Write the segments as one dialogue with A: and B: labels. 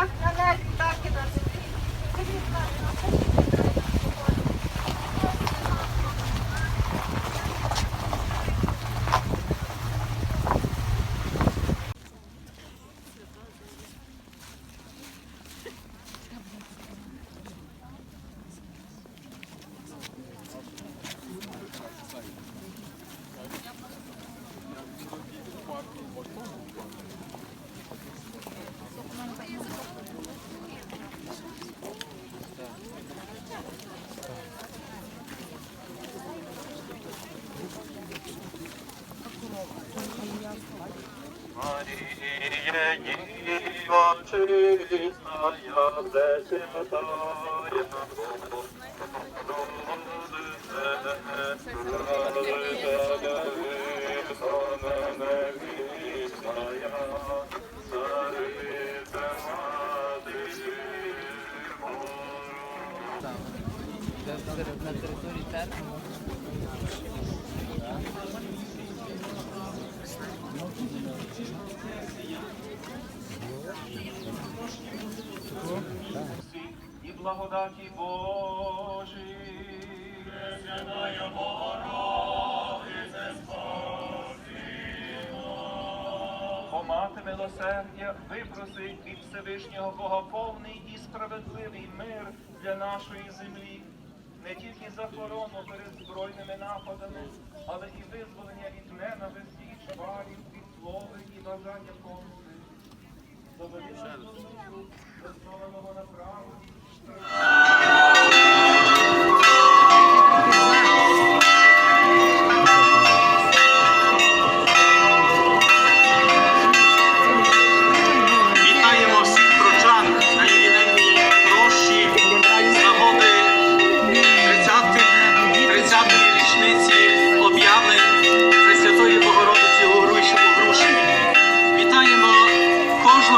A: як на небі, так і
B: на землі. Thank you. На території можна.
A: І благодаті Божій. О, мати милосердя, випроси від Всевишнього Бога повний і справедливий мир для нашої землі, не тільки захорону перед збройними нападами, але і визволення від ненависті від і бажання нас до миру, заснованого на правді,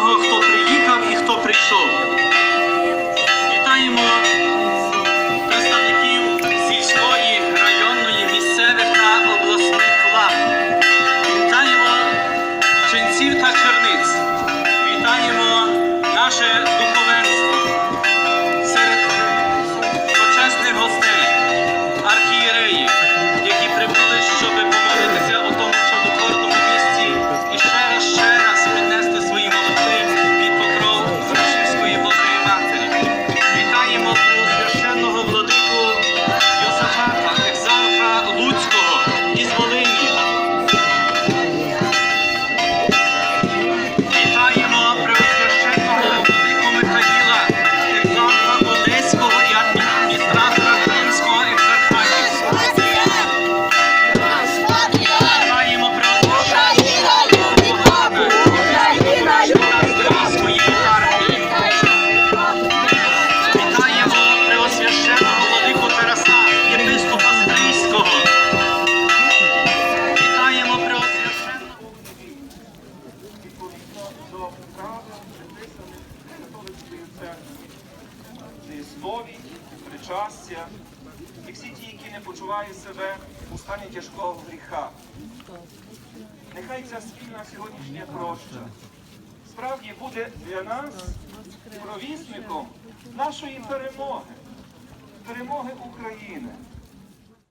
C: кожного, хто приїхав і хто прийшов. Вітаємо
A: сповідь, причастя і всі ті, які не почувають себе у стані тяжкого гріха. Нехай ця спільна сьогоднішня проща справді буде для нас провісником нашої перемоги, перемоги України.